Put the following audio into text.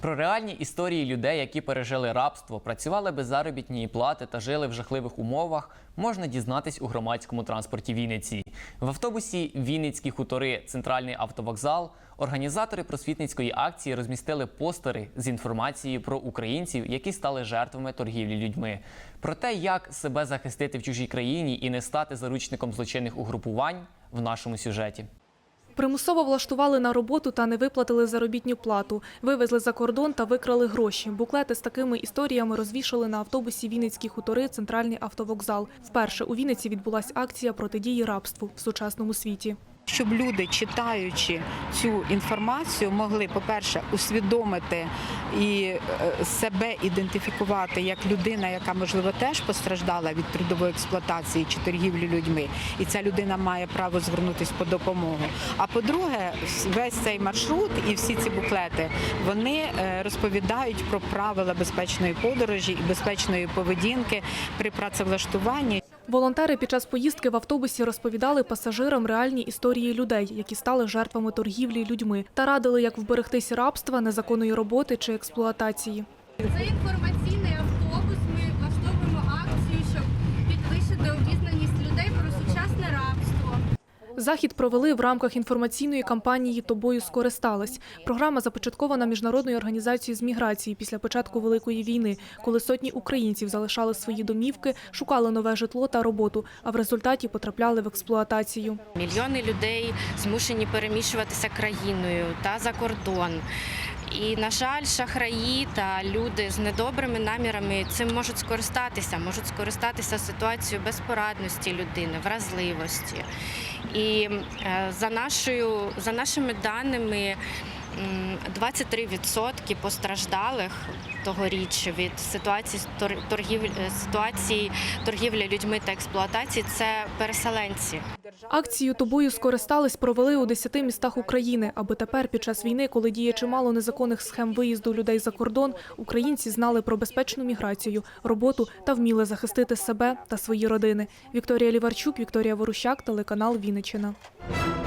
Про реальні історії людей, які пережили рабство, працювали без заробітної плати та жили в жахливих умовах, можна дізнатись у громадському транспорті Вінниці. В автобусі Вінницькі хутори, центральний автовокзал. Організатори просвітницької акції розмістили постери з інформацією про українців, які стали жертвами торгівлі людьми. Про те, як себе захистити в чужій країні і не стати заручником злочинних угрупувань в нашому сюжеті. Примусово влаштували на роботу та не виплатили заробітну плату. Вивезли за кордон та викрали гроші. Буклети з такими історіями розвішали на автобусі Вінницькі хутори, центральний автовокзал. Вперше у Вінниці відбулася акція протидії рабству в сучасному світі. Щоб люди, читаючи цю інформацію, могли, по-перше, усвідомити і е, себе ідентифікувати як людина, яка можливо теж постраждала від трудової експлуатації чи торгівлі людьми, і ця людина має право звернутися по допомогу. А по-друге, весь цей маршрут і всі ці буклети вони е, розповідають про правила безпечної подорожі і безпечної поведінки при працевлаштуванні. Волонтери під час поїздки в автобусі розповідали пасажирам реальні історії людей, які стали жертвами торгівлі людьми, та радили, як вберегтись рабства, незаконної роботи чи експлуатації. Це інформаційний автобус. Ми влаштовуємо акцію, щоб підвищити обізнаність Захід провели в рамках інформаційної кампанії Тобою скористалась. Програма започаткована міжнародною організацією з міграції після початку великої війни, коли сотні українців залишали свої домівки, шукали нове житло та роботу, а в результаті потрапляли в експлуатацію. Мільйони людей змушені переміщуватися країною та за кордон. І, на жаль, шахраї та люди з недобрими намірами цим можуть скористатися, можуть скористатися ситуацією безпорадності людини, вразливості. І е, за, нашою, за нашими даними, 23% постраждалих тогоріч від ситуації тор- торгівлі, ситуації торгівлі людьми та експлуатації це переселенці. Акцію тобою скористались провели у 10 містах України, аби тепер, під час війни, коли діє чимало незаконних схем виїзду людей за кордон, українці знали про безпечну міграцію, роботу та вміли захистити себе та свої родини. Вікторія Ліварчук, Вікторія Ворущак, телеканал Вінниччина.